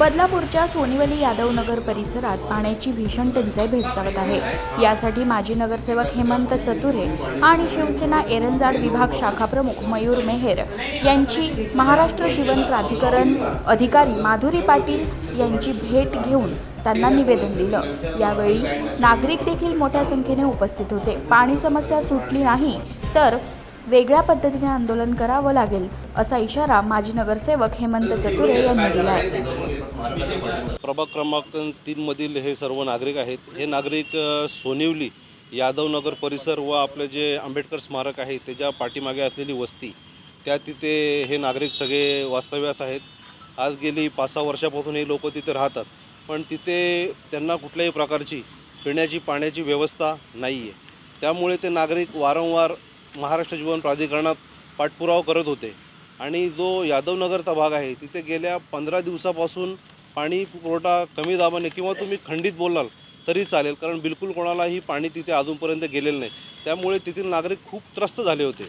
बदलापूरच्या सोनिवली यादवनगर परिसरात पाण्याची भीषण टंचाई भेडसावत आहे. यासाठी माजी नगरसेवक हेमंत चतुरे आणि शिवसेना एरंजाड विभाग शाखाप्रमुख मयूर मेहेर यांची महाराष्ट्र जीवन प्राधिकरण अधिकारी माधुरी पाटील यांची भेट घेऊन त्यांना निवेदन दिलं. यावेळी नागरिक देखील मोठ्या संख्येने उपस्थित होते. पाणी समस्या सुटली नाही तर वेगळ्या पद्धतीने आंदोलन करावं लागेल असा इशारा माजी नगरसेवक हेमंत चतुरे यांनी दिला आहे. प्रभाग क्रमांक तीनमधील हे सर्व नागरिक आहेत. हे नागरिक सोनिवली यादवनगर परिसर व आपलं जे आंबेडकर स्मारक आहे त्याच्या पाठीमागे असलेली वस्ती त्या तिथे हे नागरिक सगळे वास्तव्यास आहेत. आज गेली पाच सहा वर्षापासून हे लोक तिथे राहतात पण तिथे त्यांना कुठल्याही प्रकारची पिण्याची पाण्याची व्यवस्था नाही आहे त्यामुळे ते नागरिक वारंवार महाराष्ट्र जीवन प्राधिकरणात पाठपुरावा करत होते. आणि जो यादवनगरचा भाग आहे तिथे गेल्या पंधरा दिवसापासून पाणी पुरवठा कमी दाबाने किंवा तुम्ही खंडित बोलाल तरी चालेल. कारण बिलकुल कोणालाही पाणी तिथे अजूनपर्यंत गेलेलं नाही. त्यामुळे तेथील नागरिक खूप त्रस्त झाले होते.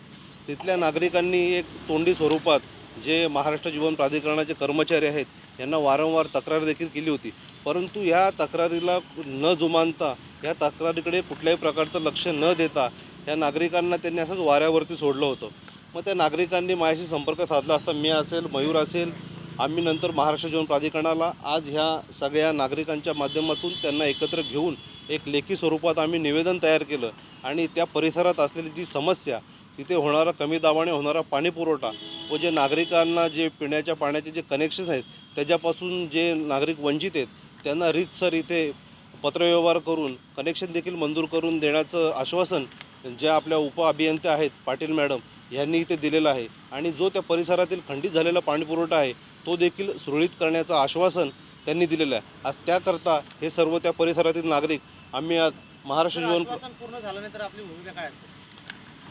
तिथल्या नागरिकांनी एक तोंडी स्वरूपात जे महाराष्ट्र जीवन प्राधिकरणाचे कर्मचारी आहेत यांना वारंवार तक्रार देखील केली होती. परंतु ह्या तक्रारीला न जुमानता या तक्रारीकडे कुठल्याही प्रकारचं लक्ष न देता या नागरिकांना त्यांनी असंच वाऱ्यावरती सोडलं होतं. मग त्या नागरिकांनी माझ्याशी संपर्क साधला असता मी असेल मयूर असेल आम्ही नंतर महाराष्ट्र जीवन प्राधिकरणाला आज ह्या सगळ्या नागरिकांच्या माध्यमातून त्यांना एकत्र घेऊन एक लेखी स्वरूपात आम्ही निवेदन तयार केलं. आणि त्या परिसरात असलेली जी समस्या तिथे होणारा कमी दाबाने होणारा पाणी पुरवठा व जे नागरिकांना जे पिण्याच्या पाण्याचे जे कनेक्शन्स आहेत त्याच्यापासून जे नागरिक वंचित आहेत त्यांना रीतसर इथे पत्रव्यवहार करून कनेक्शन देखील मंजूर करून देण्याचं आश्वासन ज्या आपल्या उप अभियंत्या आहेत पाटील मॅडम यांनी इथे दिलेलं आहे. आणि जो त्या परिसरातील खंडित झालेला पाणीपुरवठा आहे तो देखील सुरळीत करण्याचं आश्वासन त्यांनी दिलेलं आहे. आज त्याकरता हे सर्व त्या परिसरातील नागरिक आम्ही आज महाराष्ट्र जीवन पूर्ण झालं नाही तर आपली भूमिका काय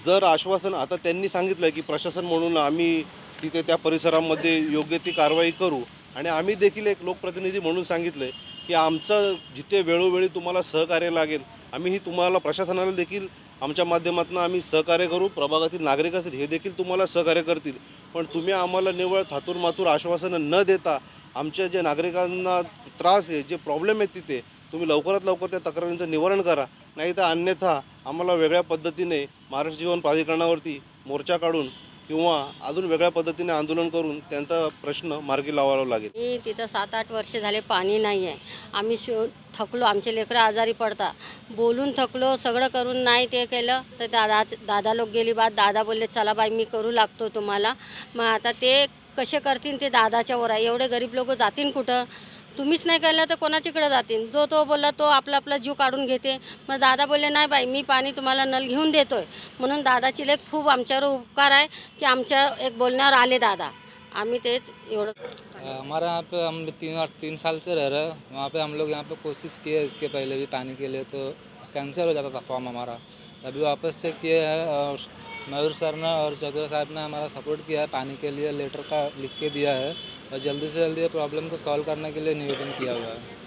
जर आश्वासन आता त्यांनी सांगितलं की प्रशासन म्हणून आम्ही तिथे त्या परिसरामध्ये योग्य ती कारवाई करू. आणि आम्ही देखील एक लोकप्रतिनिधी म्हणून सांगितलं की आमचं जिथे वेळोवेळी तुम्हाला सहकार्य लागेल आम्ही ही तुम्हाला प्रशासनाला देखील आमच्या माध्यमातून आम्ही सहकार्य करू. प्रभागातील नागरिक असतील हे देखील तुम्हाला सहकार्य करतील. पण तुम्ही आम्हाला निव्वळ थातूर मातूर आश्वासनं न देता आमच्या जे नागरिकांना त्रास आहे जे प्रॉब्लेम आहेत तिथे तुम्ही लवकरात लवकर त्या तक्रारींचं निवारण करा. नाही तर अन्यथा आम्हाला वेगळ्या पद्धतीने महाराष्ट्र जीवन प्राधिकरणावरती मोर्चा काढून किंवा अजून वेगळ्या पद्धतीने आंदोलन करून त्यांचा प्रश्न मार्गी लावावा लागेल. मी तिथं सात आठ वर्ष झाले पाणी नाही आहे. आम्ही शो थकलो आमचे लेकरं आजारी पडता बोलून थकलो सगळं करून नाही ते केलं तर दादा दादा लोक गेली बाद दादा बोलले चला बाई मी करू लागतो तुम्हाला. मग आता ते कसे करतील ते दादाच्या वर आहे. एवढे गरीब लोक जातील कुठं? तुम्हीच नाही केलं तर कोणाच्याकडे जातील? जो तो बोलला तो आपला आपला जीव काढून घेते. मग दादा बोलले नाही बाई मी पाणी तुम्हाला नल घेऊन देतोय. म्हणून दादाची लेख खूप आमच्यावर उपकार आहे की आमच्या एक बोलण्यावर आले दादा. आम्ही तेच एवढं हमारा यहाँ पे हम तीन तीन तीन साल से रह रहे हैं। वहाँ पे हम लोग यहाँ पे कोशिश किए इसके पहले भी पानी के लिए तो कैंसिल हो जाता था फॉर्म हमारा। अभी वापस से किए हैं और मयूर सर ने और चौधरी साहब ने हमारा सपोर्ट किया है पानी के लिए लेटर का लिख के दिया है। और जल्दी से जल्दी प्रॉब्लम को सॉल्व करने के लिए निवेदन किया हुआ है।